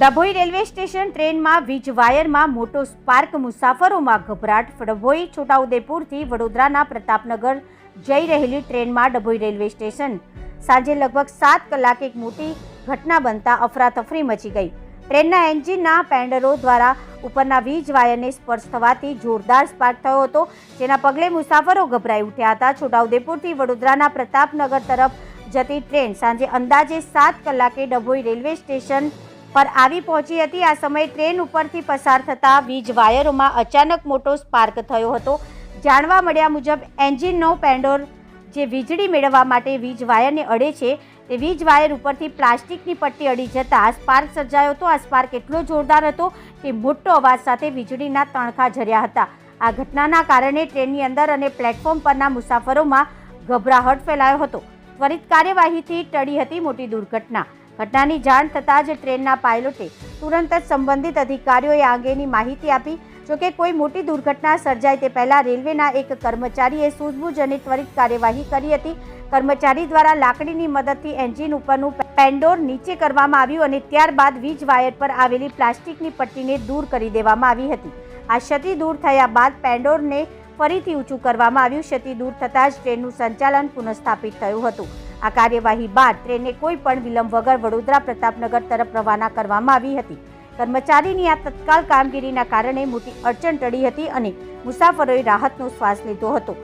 Dabhoi railway station ટ્રેનમાં વીજ વાયરમાં મોટો સ્પાર્ક, મુસાફરોમાં ગભરાટ. ડભોઈ, છોટાઉદેપુરથી વડોદરાના પ્રતાપનગર જઈ રહેલી ટ્રેનમાં ડભોઈ રેલવે સ્ટેશન. સાંજે લગભગ સાત કલાકે એક મોટી ઘટના બનતા અફરાતફરી મચી ગઈ. ટ્રેનના એન્જિનના પેન્ડરો દ્વારા ઉપરના વીજ વાયરને સ્પર્શ થવાથી જોરદાર સ્પાર્ક થયો હતો. જેના પગલે મુસાફરો ગભરાઈ ઉઠ્યા હતા. છોટાઉદેપુરથી વડોદરાના પ્રતાપનગર તરફ જતી ટ્રેન સાંજે અંદાજે સાત કલાકે ડભોઈ રેલવે સ્ટેશન પર આવી પહોંચી હતી. આ સમયે ટ્રેન ઉપરથી પસાર થતા વીજ વાયરોમાં અચાનક મોટો સ્પાર્ક થયો હતો. જાણવા મળ્યા મુજબ એન્જિનનો પેન્ડોર જે વીજળી મેળવવા માટે વીજ વાયરને અડે છે, તે વીજ વાયર ઉપરથી પ્લાસ્ટિકની પટ્ટી અડી જતાં સ્પાર્ક સર્જાયો હતો. આ સ્પાર્ક એટલો જોરદાર હતો કે મોટો અવાજ સાથે વીજળીના તણખા ઝર્યા હતા. આ ઘટનાના કારણે ટ્રેનની અંદર અને પ્લેટફોર્મ પરના મુસાફરોમાં ગભરાહટ ફેલાયો હતો. ત્વરિત કાર્યવાહીથી ટળી હતી મોટી દુર્ઘટના. ઘટનાની જાણ થતાં જ ટ્રેનના પાયલોટે તુરંત જ સંબંધિત અધિકારીઓએ આ અંગેની માહિતી આપી. જોકે કોઈ મોટી દુર્ઘટના સર્જાય તે પહેલાં રેલવેના એક કર્મચારીએ સૂઝબૂઝ અને ત્વરિત કાર્યવાહી કરી હતી. કર્મચારી દ્વારા લાકડીની મદદથી એન્જિન ઉપરનું પેન્ડોર નીચે કરવામાં આવ્યું અને ત્યારબાદ વીજ વાયર પર આવેલી પ્લાસ્ટિકની પટ્ટીને દૂર કરી દેવામાં આવી હતી. આ ક્ષતિ દૂર થયા બાદ પેન્ડોરને ફરીથી ઊંચું કરવામાં આવ્યું. ક્ષતિ દૂર થતાં જ ટ્રેનનું સંચાલન પુનઃસ્થાપિત થયું હતું. આ કાર્યવાહી બાદ ટ્રેનને કોઈ પણ વિલંબ વગર વડોદરા પ્રતાપનગર તરફ રવાના કરવામાં આવી હતી. કર્મચારીની આ તત્કાલ કામગીરીના કારણે મોટી અડચણ ટળી હતી અને મુસાફરોએ રાહતનો શ્વાસ લીધો હતો.